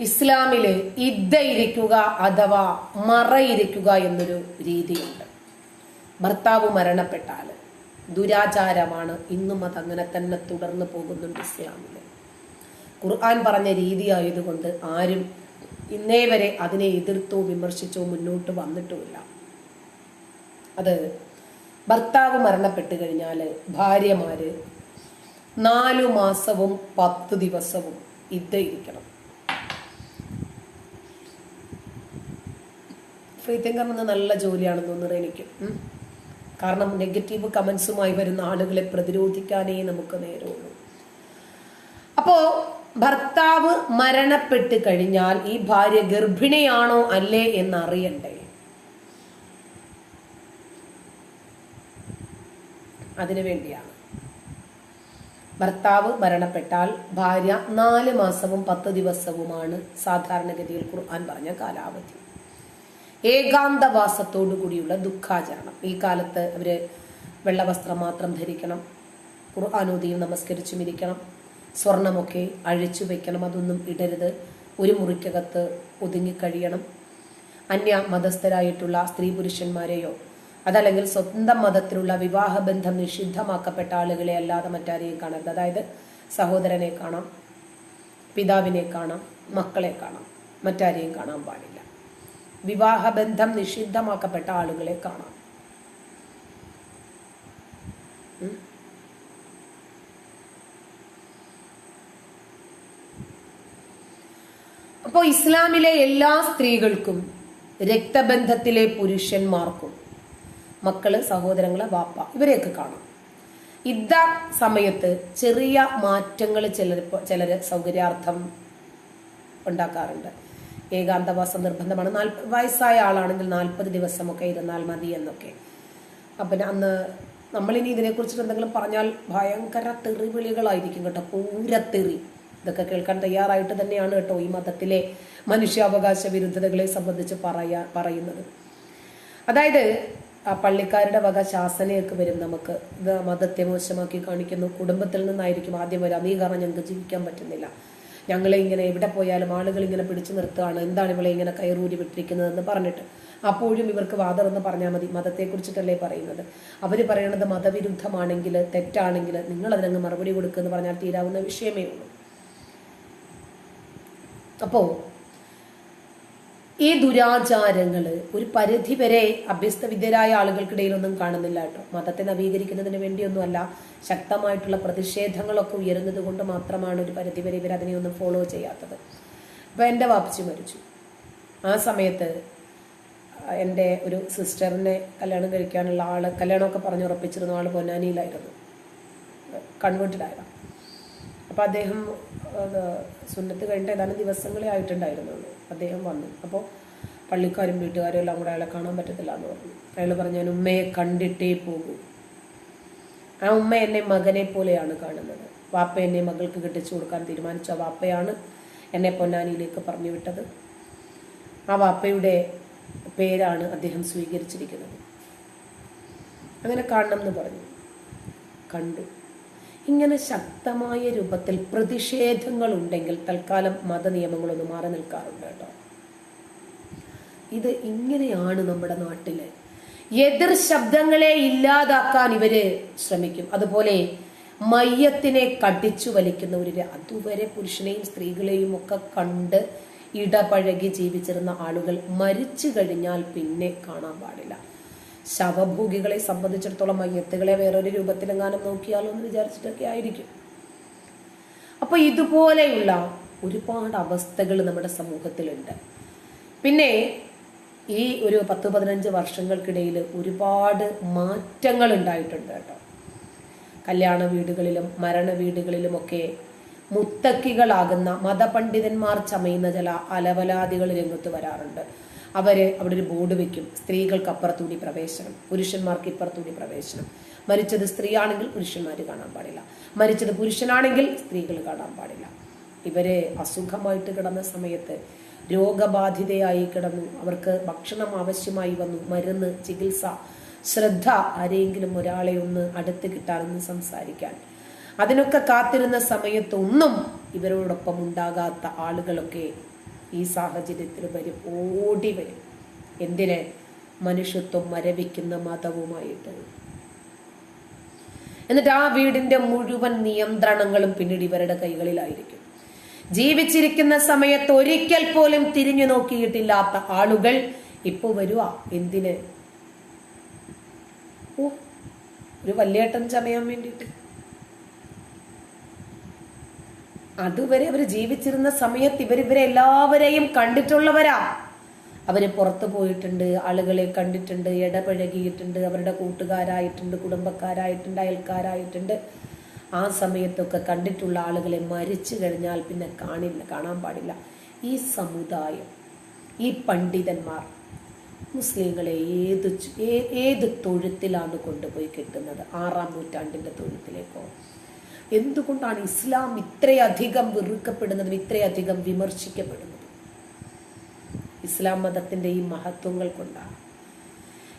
ഇസ്ലാമിൽ ഇദ്ദയിരിക്കുക അഥവാ മറയിരിക്കുക എന്നൊരു രീതിയുണ്ട്. ഭർത്താവ് മരണപ്പെട്ടാൽ ദുരാചാരമാണ്. ഇന്നും അത് അങ്ങനെ തന്നെ തുടർന്ന് പോകുന്നുണ്ട് ഇസ്ലാമിൽ. ഖുർആൻ പറഞ്ഞ രീതി ആയതുകൊണ്ട് ആരും ഇന്നേ വരെ അതിനെ എതിർത്തോ വിമർശിച്ചോ മുന്നോട്ട് വന്നിട്ടുമില്ല. അത് ഭർത്താവ് മരണപ്പെട്ട് കഴിഞ്ഞാൽ ഭാര്യമാര് നാലു മാസവും പത്ത് ദിവസവും ഇദ്ദ ഇരിക്കണം ഫ്രീ തിങ്കർ എന്ന നല്ല ജോലിയാണെന്ന് തോന്നുന്നത് എനിക്ക്. കാരണം നെഗറ്റീവ് കമൻസുമായി വരുന്ന ആളുകളെ പ്രതിരോധിക്കാനേ നമുക്ക് നേരമുള്ളൂ. അപ്പോ ഭർത്താവ് മരണപ്പെട്ട് കഴിഞ്ഞാൽ ഈ ഭാര്യ ഗർഭിണിയാണോ അല്ലേ എന്നറിയണ്ടേ? അതിനു വേണ്ടിയാണ്. ഭർത്താവ് മരണപ്പെട്ടാൽ ഭാര്യ നാല് മാസവും പത്ത് ദിവസവുമാണ് സാധാരണഗതിയിൽ ഖുർആൻ പറഞ്ഞ കാലാവധി. ഏകാന്തവാസത്തോടു കൂടിയുള്ള ദുഃഖാചരണം. ഈ കാലത്ത് അവർ വെള്ളവസ്ത്രം മാത്രം ധരിക്കണം ഖുർആാനോദിയും നമസ്കരിച്ചും ഇരിക്കണം സ്വർണമൊക്കെ അഴിച്ചു വെക്കണം അതൊന്നും ഇടരുത്. ഒരു മുറിക്കകത്ത് ഒതുങ്ങിക്കഴിയണം അന്യ മതസ്ഥരായിട്ടുള്ള സ്ത്രീ പുരുഷന്മാരെയോ അതല്ലെങ്കിൽ സ്വന്തം മതത്തിലുള്ള വിവാഹബന്ധം നിഷിദ്ധമാക്കപ്പെട്ട ആളുകളെ അല്ലാതെ മറ്റാരെയും കാണരുത്. അതായത് സഹോദരനെ കാണാം പിതാവിനെ കാണാം മക്കളെ കാണാം മറ്റാരെയും കാണാൻ പാടില്ല. വിവാഹബന്ധം നിഷിദ്ധമാക്കപ്പെട്ട ആളുകളെ കാണാം. അപ്പോൾ അപ്പോ ഇസ്ലാമിലെ എല്ലാ സ്ത്രീകൾക്കും രക്തബന്ധത്തിലെ പുരുഷന്മാർക്കും മക്കൾ സഹോദരങ്ങൾ വാപ്പ ഇവരെയൊക്കെ കാണും. ഇദ്ദ സമയത്ത് ചെറിയ മാറ്റങ്ങൾ ചിലർ ചിലര് സൗകര്യാർത്ഥം ഉണ്ടാക്കാറുണ്ട്. ഏകാന്തവാസം നിർബന്ധമാണ്. നാൽപ്പ വയസ്സായ ആളാണെങ്കിൽ നാൽപ്പത് ദിവസമൊക്കെ ഇരുന്നാൽ മതി എന്നൊക്കെ. അപ്പം അന്ന് നമ്മളിനി ഇതിനെക്കുറിച്ചിട്ട് എന്തെങ്കിലും പറഞ്ഞാൽ ഭയങ്കര തെറിവിളികളായിരിക്കും കേട്ടോ. പൂരത്തെറി ഇതൊക്കെ കേൾക്കാൻ തയ്യാറായിട്ട് തന്നെയാണ് കേട്ടോ ഈ മതത്തിലെ മനുഷ്യാവകാശ വിരുദ്ധതകളെ സംബന്ധിച്ച് പറയാ പറയുന്നത്. അതായത് ആ പള്ളിക്കാരുടെ വക ശാസനയൊക്കെ വരും നമുക്ക്. ഇത് മതത്തെ മോശമാക്കി കാണിക്കുന്നു. കുടുംബത്തിൽ നിന്നായിരിക്കും ആദ്യം വരാം. നീ കാരണം ഞങ്ങൾക്ക് ജീവിക്കാൻ പറ്റുന്നില്ല. ഞങ്ങളെ ഇങ്ങനെ എവിടെ പോയാലും ആളുകൾ ഇങ്ങനെ പിടിച്ചു നിർത്തുകയാണ്. എന്താണ് ഇവളെ ഇങ്ങനെ കയറൂരി വിട്ടിരിക്കുന്നതെന്ന് പറഞ്ഞിട്ട്. അപ്പോഴും ഇവർക്ക് വാദമെന്ന് പറഞ്ഞാൽ മതി. മതത്തെ കുറിച്ചിട്ടല്ലേ പറയുന്നത്. അവർ പറയണത് മതവിരുദ്ധമാണെങ്കിൽ തെറ്റാണെങ്കിൽ നിങ്ങൾ അതിനങ്ങ് മറുപടി കൊടുക്കുക എന്ന് പറഞ്ഞാൽ തീരാവുന്ന വിഷയമേ ഉള്ളൂ. അപ്പോ ഈ ദുരാചാരങ്ങൾ ഒരു പരിധി വരെ അഭ്യസ്തവിദ്യരായ ആളുകൾക്കിടയിലൊന്നും കാണുന്നില്ല കേട്ടോ. മതത്തെ നവീകരിക്കുന്നതിന് വേണ്ടിയൊന്നുമല്ല ശക്തമായിട്ടുള്ള പ്രതിഷേധങ്ങളൊക്കെ ഉയരുന്നത് കൊണ്ട് മാത്രമാണ് ഒരു പരിധി വരെ ഇവർ അതിനെയൊന്നും ഫോളോ ചെയ്യാത്തത്. അപ്പൊ എന്റെ വാപ്പച്ചി മരിച്ചു. ആ സമയത്ത് എന്റെ ഒരു സിസ്റ്ററിനെ കല്യാണം കഴിക്കാനുള്ള ആൾ കല്യാണമൊക്കെ പറഞ്ഞ് ഉറപ്പിച്ചിരുന്ന ആൾ പൊന്നാനിയിലായിരുന്നു. കൺവേർട്ടഡായതാണ് അപ്പോൾ അദ്ദേഹം സുന്നത്ത് കഴിഞ്ഞിട്ട് ഏതാനും ദിവസങ്ങളെ ആയിട്ടുണ്ടായിരുന്നുള്ളൂ. അദ്ദേഹം വന്നു. അപ്പോൾ പള്ളിക്കാരും വീട്ടുകാരും എല്ലാം കൂടെ അയാളെ കാണാൻ പറ്റത്തില്ല എന്ന് പറഞ്ഞു. അയാൾ പറഞ്ഞു ഞാൻ ഉമ്മയെ കണ്ടിട്ടേ പോകൂ. ആ ഉമ്മ എന്നെ മകനെ പോലെയാണ് കാണുന്നത്. വാപ്പ എന്നെ മകൾക്ക് കെട്ടിച്ചു കൊടുക്കാൻ തീരുമാനിച്ച. വാപ്പയാണ് എന്നെ പൊന്നാനിയിലേക്ക് പറഞ്ഞു വിട്ടത്. ആ വാപ്പയുടെ പേരാണ് അദ്ദേഹം സ്വീകരിച്ചിരിക്കുന്നത്. അങ്ങനെ കാണണം എന്ന് പറഞ്ഞു. കണ്ടു. ഇങ്ങനെ ശക്തമായ രൂപത്തിൽ പ്രതിഷേധങ്ങൾ ഉണ്ടെങ്കിൽ തൽക്കാലം മതനിയമങ്ങളൊന്ന് മാറി നിൽക്കാറുണ്ട് കേട്ടോ. ഇത് ഇങ്ങനെയാണ് നമ്മുടെ നാട്ടിൽ. എതിർ ശബ്ദങ്ങളെ ഇല്ലാതാക്കാൻ ഇവർ ശ്രമിക്കും. അതുപോലെ മയ്യത്തിനെ കടിച്ചു വലിക്കുന്ന ഒരു അതുവരെ പുരുഷനെയും സ്ത്രീകളെയും ഒക്കെ കണ്ട് ഇടപഴകി ജീവിച്ചിരുന്ന ആളുകൾ മരിച്ചു കഴിഞ്ഞാൽ പിന്നെ കാണാൻ പാടില്ല. ശവഭോഗികളെ സംബന്ധിച്ചിടത്തോളം മയ്യത്തുകളെ വേറൊരു രൂപത്തിലെങ്ങാനും നോക്കിയാലോ എന്ന് വിചാരിച്ചിട്ടൊക്കെ ആയിരിക്കും. അപ്പൊ ഇതുപോലെയുള്ള ഒരുപാട് അവസ്ഥകൾ നമ്മുടെ സമൂഹത്തിലുണ്ട്. പിന്നെ ഈ ഒരു പത്ത് പതിനഞ്ച് വർഷങ്ങൾക്കിടയിൽ ഒരുപാട് മാറ്റങ്ങൾ ഉണ്ടായിട്ടുണ്ട് കേട്ടോ. കല്യാണ വീടുകളിലും മരണ വീടുകളിലുമൊക്കെ മുത്തക്കികളാകുന്ന മതപണ്ഡിതന്മാർ ചമയുന്ന ചില അലവലാദികൾ രംഗത്ത് വരാറുണ്ട്. അവർ അവിടെ ഒരു ബോർഡ് വെക്കും. സ്ത്രീകൾക്ക് അപ്പുറത്തൂടി പ്രവേശനം പുരുഷന്മാർക്ക് ഇപ്പുറത്തൂടി പ്രവേശനം. മരിച്ചത് സ്ത്രീയാണെങ്കിൽ പുരുഷന്മാർ കാണാൻ പാടില്ല. മരിച്ചത് പുരുഷനാണെങ്കിൽ സ്ത്രീകൾ കാണാൻ പാടില്ല. ഇവർ അസുഖമായിട്ട് കിടന്ന സമയത്ത് രോഗബാധിതയായി കിടന്നു. അവർക്ക് ഭക്ഷണം ആവശ്യമായി വന്നു. മരുന്ന് ചികിത്സ ശ്രദ്ധ ആരെങ്കിലും ഒരാളെ ഒന്ന് അടുത്ത് കിട്ടാനൊന്ന് സംസാരിക്കാൻ. അതിനൊക്കെ കാത്തിരുന്ന സമയത്തൊന്നും ഇവരോടൊപ്പം ഉണ്ടാകാത്ത ആളുകളൊക്കെ ഈ സാഹചര്യത്തിൽ വരും ഓടി വരും. എന്തിന്? മനുഷ്യത്വം മരവിക്കുന്ന മതവുമായിട്ട്. എന്നിട്ട് ആ വീടിന്റെ മുഴുവൻ നിയന്ത്രണങ്ങളും പിന്നീട് ഇവരുടെ കൈകളിലായിരിക്കും. ജീവിച്ചിരിക്കുന്ന സമയത്ത് ഒരിക്കൽ പോലും തിരിഞ്ഞു നോക്കിയിട്ടില്ലാത്ത ആളുകൾ ഇപ്പൊ വരുക എന്തിന്? ഓ ഒരു വല്യേട്ടൻ ചമയാൻ വേണ്ടിയിട്ട്. അതുവരെ അവർ ജീവിച്ചിരുന്ന സമയത്ത് ഇവരിവരെ ഇവരെ എല്ലാവരെയും കണ്ടിട്ടുള്ളവരാ. അവർ പുറത്തു പോയിട്ടുണ്ട് ആളുകളെ കണ്ടിട്ടുണ്ട് ഇടപഴകിയിട്ടുണ്ട് അവരുടെ കൂട്ടുകാരായിട്ടുണ്ട് കുടുംബക്കാരായിട്ടുണ്ട് അയൽക്കാരായിട്ടുണ്ട്. ആ സമയത്തൊക്കെ കണ്ടിട്ടുള്ള ആളുകളെ മരിച്ചു കഴിഞ്ഞാൽ പിന്നെ കാണില്ല കാണാൻ പാടില്ല. ഈ സമുദായം ഈ പണ്ഡിതന്മാർ മുസ്ലിങ്ങളെ ഏത് ഏത് തൊഴുത്തിലാണ് കൊണ്ടുപോയി കിട്ടുന്നത്? ആറാം നൂറ്റാണ്ടിന്റെ തൊഴുത്തിലേക്കോ? എന്തുകൊണ്ടാണ് ഇസ്ലാം ഇത്രയധികം വെറുക്കപ്പെടുന്നതും ഇത്രയധികം വിമർശിക്കപ്പെടുന്നതും? ഇസ്ലാം മതത്തിന്റെ ഈ മഹത്വങ്ങൾ കൊണ്ടാണ്.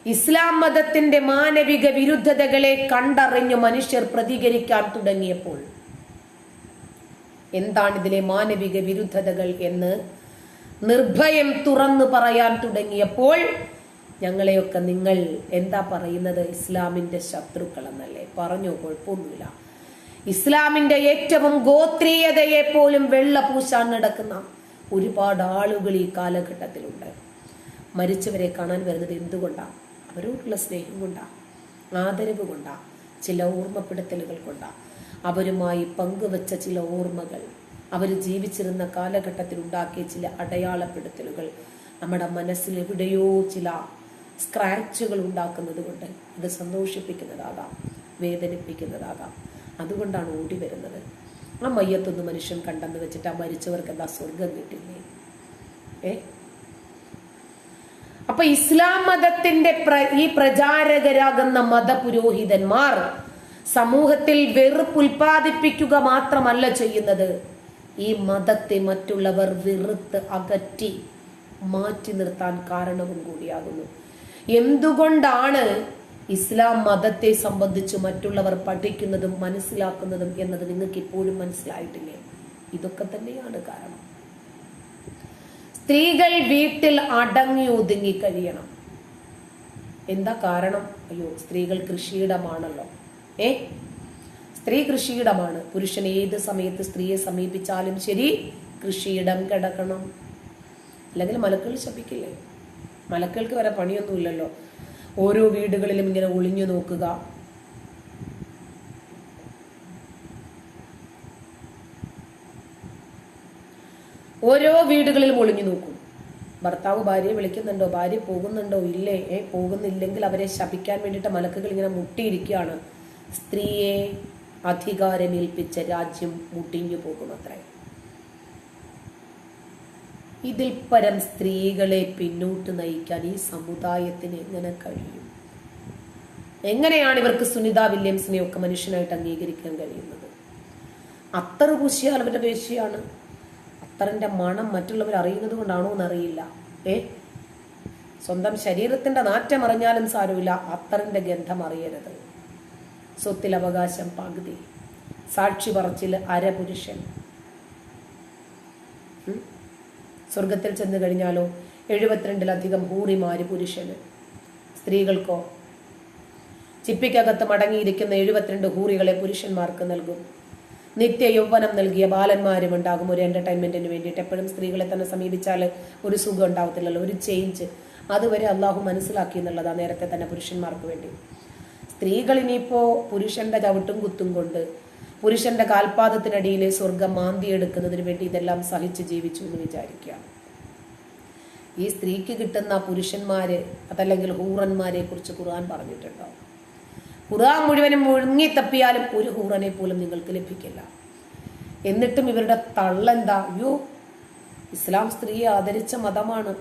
ഇസ്ലാം മതത്തിന്റെ മാനവിക വിരുദ്ധതകളെ കണ്ടറിഞ്ഞ് മനുഷ്യർ പ്രതികരിക്കാൻ തുടങ്ങിയപ്പോൾ എന്താണ് ഇതിലെ മാനവിക വിരുദ്ധതകൾ എന്ന് നിർഭയം തുറന്നു പറയാൻ തുടങ്ങിയപ്പോൾ ഞങ്ങളെയൊക്കെ നിങ്ങൾ എന്താ പറയുന്നത്? ഇസ്ലാമിന്റെ ശത്രുക്കളെന്നല്ലേ? പറഞ്ഞു കുഴപ്പമൊന്നുമില്ല ഇസ്ലാമിന്റെ ഏറ്റവും ഗോത്രീയതയെ പോലും വെള്ള പൂശാൻ നടക്കുന്ന ഒരുപാട് ആളുകൾ ഈ കാലഘട്ടത്തിലുണ്ട്. മരിച്ചവരെ കാണാൻ വരുന്നത് എന്തുകൊണ്ടാ? അവരോടുള്ള സ്നേഹം കൊണ്ടാ? ആദരവ് കൊണ്ടാ? ചില ഓർമ്മപ്പെടുത്തലുകൾ കൊണ്ടാ? അവരുമായി പങ്കുവച്ച ചില ഓർമ്മകൾ അവർ ജീവിച്ചിരുന്ന കാലഘട്ടത്തിൽ ഉണ്ടാക്കിയ ചില അടയാളപ്പെടുത്തലുകൾ നമ്മുടെ മനസ്സിൽ എവിടെയോ ചില സ്ക്രാച്ചുകൾ ഉണ്ടാക്കുന്നത് കൊണ്ട് അത് സന്തോഷിപ്പിക്കുന്നതാകാം വേദനിപ്പിക്കുന്നതാകാം. അതുകൊണ്ടാണ് ഓടി വരുന്നത്. ആ മയ്യത്തൊന്ന് മനുഷ്യൻ കണ്ടെന്ന് വെച്ചിട്ട് ആ മരിച്ചവർക്ക് എന്താ സ്വർഗം കിട്ടില്ലേ ഏ? അപ്പൊ ഇസ്ലാം മതത്തിന്റെ ഈ പ്രചാരകരാകുന്ന മതപുരോഹിതന്മാർ സമൂഹത്തിൽ വെറുപ്പ് ഉൽപ്പാദിപ്പിക്കുക മാത്രമല്ല ചെയ്യുന്നത്. ഈ മതത്തെ മറ്റുള്ളവർ വെറുത്ത് അകറ്റി മാറ്റി നിർത്താൻ കാരണവും കൂടിയാകുന്നു. എന്തുകൊണ്ടാണ് ഇസ്ലാം മതത്തെ സംബന്ധിച്ച് മറ്റുള്ളവർ പഠിക്കുന്നതും മനസ്സിലാക്കുന്നതും എന്നത് നിങ്ങൾക്ക് ഇപ്പോഴും മനസ്സിലായിട്ടില്ലേ? ഇതൊക്കെ തന്നെയാണ് കാരണം. സ്ത്രീകൾ വീട്ടിൽ അടങ്ങി ഒതുങ്ങി കഴിയണം. എന്താ കാരണം? അയ്യോ സ്ത്രീകൾ കൃഷിയിടമാണല്ലോ. ഏ? സ്ത്രീ കൃഷിയിടമാണ്. പുരുഷൻ ഏത് സമയത്ത് സ്ത്രീയെ സമീപിച്ചാലും ശരി കൃഷിയിടം കിടക്കണം. അല്ലെങ്കിൽ മലക്കൾ ശപിക്കില്ലേ? മലക്കൾക്ക് വരെ പണിയൊന്നുമില്ലല്ലോ. ഓരോ വീടുകളിലും ഇങ്ങനെ ഒളിഞ്ഞു നോക്കുക. ഓരോ വീടുകളിലും ഒളിഞ്ഞു നോക്കും. ഭർത്താവ് ഭാര്യയെ വിളിക്കുന്നുണ്ടോ? ഭാര്യ പോകുന്നുണ്ടോ? ഇല്ലേ? ഏ പോകുന്നില്ലെങ്കിൽ അവരെ ശപിക്കാൻ വേണ്ടിയിട്ട് മലക്കുകൾ ഇങ്ങനെ മുട്ടിയിരിക്കുകയാണ്. സ്ത്രീയെ അധികാരമേൽപ്പിച്ച രാജ്യം മുട്ടിഞ്ഞു പോകുമത്രേ ഇതിൽ പരം സ്ത്രീകളെ പിന്നോട്ട് നയിക്കാൻ ഈ സമുദായത്തിന് എങ്ങനെ കഴിയും? എങ്ങനെയാണ് ഇവർക്ക് സുനിത വില്യംസിനെ ഒക്കെ മനുഷ്യനായിട്ട് അംഗീകരിക്കാൻ കഴിയുന്നത്? അത്തറ് പൂശിയാൽ അവരുടെ വേശിയാണ് അത്തറിന്റെ മണം മറ്റുള്ളവർ അറിയുന്നത് കൊണ്ടാണോ എന്നറിയില്ല. ഏ? സ്വന്തം ശരീരത്തിന്റെ നാറ്റം അറിഞ്ഞാലും സാരമില്ല. അത്തറിന്റെ ഗന്ധം അറിയരുത്. സ്വത്തിൽ അവകാശം പകുതി. സാക്ഷി പറച്ചിൽ അരപുരുഷൻ? സ്വർഗത്തിൽ ചെന്ന് കഴിഞ്ഞാലോ? എഴുപത്തിരണ്ടിലധികം ഹൂറിമാര് പുരുഷന്. സ്ത്രീകൾക്കോ? ചിപ്പിക്കകത്ത് മടങ്ങിയിരിക്കുന്ന എഴുപത്തിരണ്ട് ഹൂറികളെ പുരുഷന്മാർക്ക് നൽകും. നിത്യ യൗവനം നൽകിയ ബാലന്മാരും ഉണ്ടാകും ഒരു എന്റർടൈൻമെന്റിന് വേണ്ടിയിട്ട്. എപ്പോഴും സ്ത്രീകളെ തന്നെ സമീപിച്ചാൽ ഒരു സുഖം ഉണ്ടാവത്തില്ലല്ലോ ഒരു ചേഞ്ച് അതുവരെ അള്ളാഹു മനസ്സിലാക്കി എന്നുള്ളതാണ് നേരത്തെ തന്നെ പുരുഷന്മാർക്ക് വേണ്ടി. സ്ത്രീകൾ ഇനിയിപ്പോ പുരുഷന്റെ ചവിട്ടും കുത്തും കൊണ്ട് പുരുഷന്റെ കാൽപാദത്തിനടിയിലെ സ്വർഗം മാന്തിയെടുക്കുന്നതിന് വേണ്ടി ഇതെല്ലാം സഹിച്ച് ജീവിച്ചു എന്ന് വിചാരിക്കുക ഈ സ്ത്രീക്ക് കിട്ടുന്ന പുരുഷന്മാരെ അതല്ലെങ്കിൽ ഹൂറന്മാരെ കുറിച്ച് ഖുർആൻ പറഞ്ഞിട്ടുണ്ടോ? ഖുർആൻ മുഴുവനും മുഴുങ്ങി തപ്പിയാലും ഒരു ഹൂറനെ പോലും നിങ്ങൾക്ക് ലഭിക്കില്ല. എന്നിട്ടും ഇവരുടെ തള്ളെന്താ അയ്യോ ഇസ്ലാം സ്ത്രീയെ ആദരിച്ച മതമാണ്.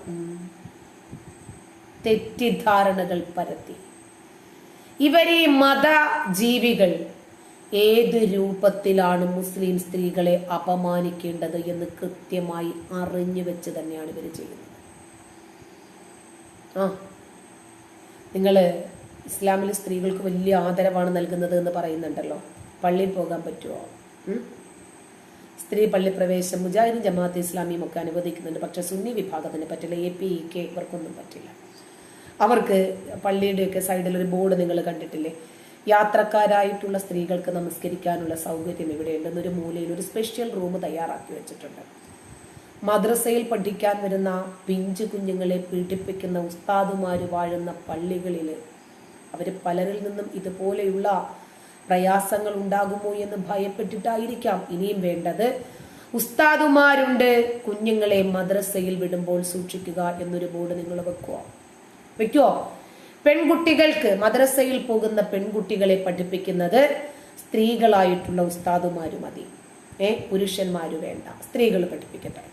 തെറ്റിദ്ധാരണകൾ പരത്തി. ഇവരീ മതജീവികൾ ഏത് രൂപത്തിലാണ് മുസ്ലിം സ്ത്രീകളെ അപമാനിക്കേണ്ടത് എന്ന് കൃത്യമായി അറിഞ്ഞു വെച്ച് തന്നെയാണ് ഇവർ ചെയ്യുന്നത്. ആ നിങ്ങൾ ഇസ്ലാമിൽ സ്ത്രീകൾക്ക് വലിയ ആദരവാണ് നൽകുന്നത് എന്ന് പറയുന്നുണ്ടല്ലോ. പള്ളിയിൽ പോകാൻ പറ്റുമോ സ്ത്രീ പള്ളി പ്രവേശം മുജാഹിദ് ജമാഅത്ത് ഇസ്ലാമിയും ഒക്കെ അനുവദിക്കുന്നുണ്ട്. പക്ഷെ സുന്നി വിഭാഗത്തിന് പറ്റില്ല എ പി ഇ കെ ഇവർക്കൊന്നും പറ്റില്ല. അവർക്ക് പള്ളിയുടെയൊക്കെ സൈഡിൽ ഒരു ബോർഡ് നിങ്ങൾ കണ്ടിട്ടില്ലേ? യാത്രക്കാരായിട്ടുള്ള സ്ത്രീകൾക്ക് നമസ്കരിക്കാനുള്ള സൗകര്യം ഇവിടെ ഉണ്ടെന്നൊരു മൂലയിൽ ഒരു സ്പെഷ്യൽ റൂം തയ്യാറാക്കി വെച്ചിട്ടുണ്ട്. മദ്രസയിൽ പഠിക്കാൻ വരുന്ന പിഞ്ചു കുഞ്ഞുങ്ങളെ പീഡിപ്പിക്കുന്ന ഉസ്താദുമാര് വാഴുന്ന പള്ളികളിൽ അവർ പലരിൽ നിന്നും ഇതുപോലെയുള്ള പ്രയാസങ്ങൾ ഉണ്ടാകുമോ എന്ന് ഭയപ്പെട്ടിട്ടായിരിക്കാം ഇനിയും വേണ്ടത്. ഉസ്താദുമാരുണ്ട് കുഞ്ഞുങ്ങളെ മദ്രസയിൽ വിടുമ്പോൾ സൂക്ഷിക്കുക എന്നൊരു ബോർഡ് നിങ്ങൾ വെക്കുക വെക്കുവോ? പെൺകുട്ടികൾക്ക് മദ്രസയിൽ പോകുന്ന പെൺകുട്ടികളെ പഠിപ്പിക്കുന്നത് സ്ത്രീകളായിട്ടുള്ള ഉസ്താദുമാര് മതി. ഏ പുരുഷന്മാര് വേണ്ട. സ്ത്രീകൾ പഠിപ്പിക്കട്ടെ.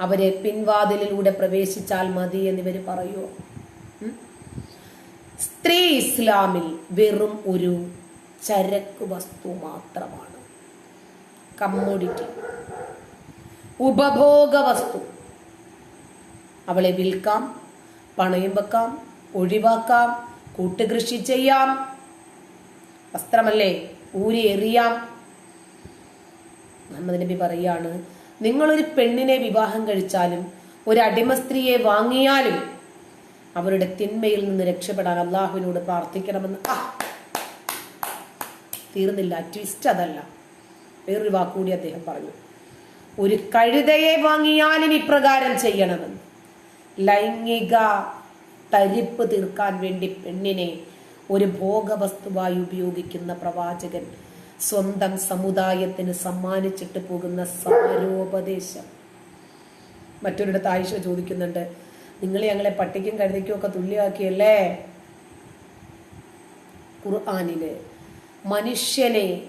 അവരെ പിൻവാതിലിലൂടെ പ്രവേശിച്ചാൽ മതി എന്നിവർ പറയുമോ? സ്ത്രീ ഇസ്ലാമിൽ വെറും ഒരു ചരക്ക് വസ്തു മാത്രമാണ്. കമ്മോഡിറ്റി. ഉപഭോഗ വസ്തു. അവളെ വിൽക്കാം പണയം വെക്കാം ഒഴിവാക്കാം കൂട്ടുകൃഷി ചെയ്യാം. വസ്ത്രമല്ലേ? ഊരി എറിയാം. മുഹമ്മദ് നബി പറയാണ് നിങ്ങളൊരു പെണ്ണിനെ വിവാഹം കഴിച്ചാലും ഒരു അടിമ സ്ത്രീയെ വാങ്ങിയാലും അവരുടെ തിന്മയിൽ നിന്ന് രക്ഷപ്പെടാൻ അള്ളാഹുവിനോട് പ്രാർത്ഥിക്കണമെന്ന്. തീർന്നില്ല ട്വിസ്റ്റ് അതല്ല. വേറൊരു വാക്കുകൂടി അദ്ദേഹം പറഞ്ഞു. ഒരു കഴുതയെ വാങ്ങിയാലും ഇപ്രകാരം ചെയ്യണമെന്ന്. ലൈംഗിക തരിപ്പ് തീർക്കാൻ വേണ്ടി പെണ്ണിനെ ഒരു ഭോഗവസ്തുവായി ഉപയോഗിക്കുന്ന പ്രവാചകൻ സ്വന്തം സമുദായത്തിന് സമ്മാനിച്ചിട്ട് പോകുന്ന സാരോപദേശം. മറ്റൊരിടത്ത് ആയിഷ ചോദിക്കുന്നുണ്ട് നിങ്ങൾ ഞങ്ങളെ പട്ടിക്കും കഴുതയ്ക്കും ഒക്കെ തുല്യമാക്കിയല്ലേ? ഖുർആാനിൽ മനുഷ്യനെ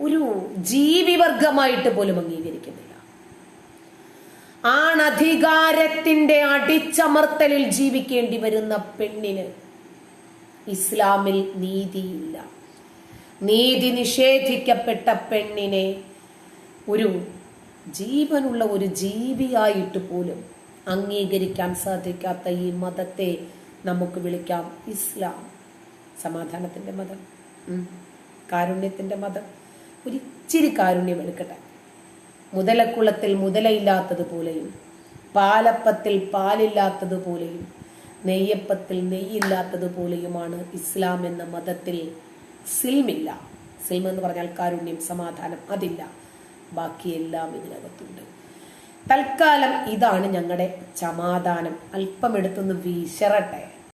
ഒരു ജീവിവർഗമായിട്ട് പോലും അംഗീകരിക്കുന്നില്ല ആണധികാരത്തിന്റെ അടിച്ചമർത്തലിൽ ജീവിക്കേണ്ടി വരുന്ന പെണ്ണിന് ഇസ്ലാമിൽ നീതിയില്ല. നീതി നിഷേധിക്കപ്പെട്ട പെണ്ണിനെ ഒരു ജീവനുള്ള ഒരു ജീവിയായിട്ട് പോലും അംഗീകരിക്കാൻ സാധിക്കാത്ത ഈ മതത്തെ നമുക്ക് വിളിക്കാം ഇസ്ലാം. സമാധാനത്തിന്റെ മതം കാരുണ്യത്തിന്റെ മതം. ഒരിച്ചിരി കാരുണ്യം എടുക്കട്ടെ. മുതലക്കുളത്തിൽ മുതലയില്ലാത്തതുപോലെയും പാലപ്പത്തിൽ പാലില്ലാത്തതുപോലെയും നെയ്യപ്പത്തിൽ നെയ്യില്ലാത്തതുപോലെയുമാണ് ഇസ്ലാം എന്ന മതത്തിൽ സിൽമില്ല. സിൽമ എന്ന് പറഞ്ഞാൽ കാരുണ്യം സമാധാനം അതില്ല. ബാക്കിയെല്ലാം ഇതിനകത്തുണ്ട്. തൽക്കാലം ഇതാണ് ഞങ്ങളുടെ സമാധാനം. അല്പം എടുത്തൊന്ന് വീശറട്ടെ.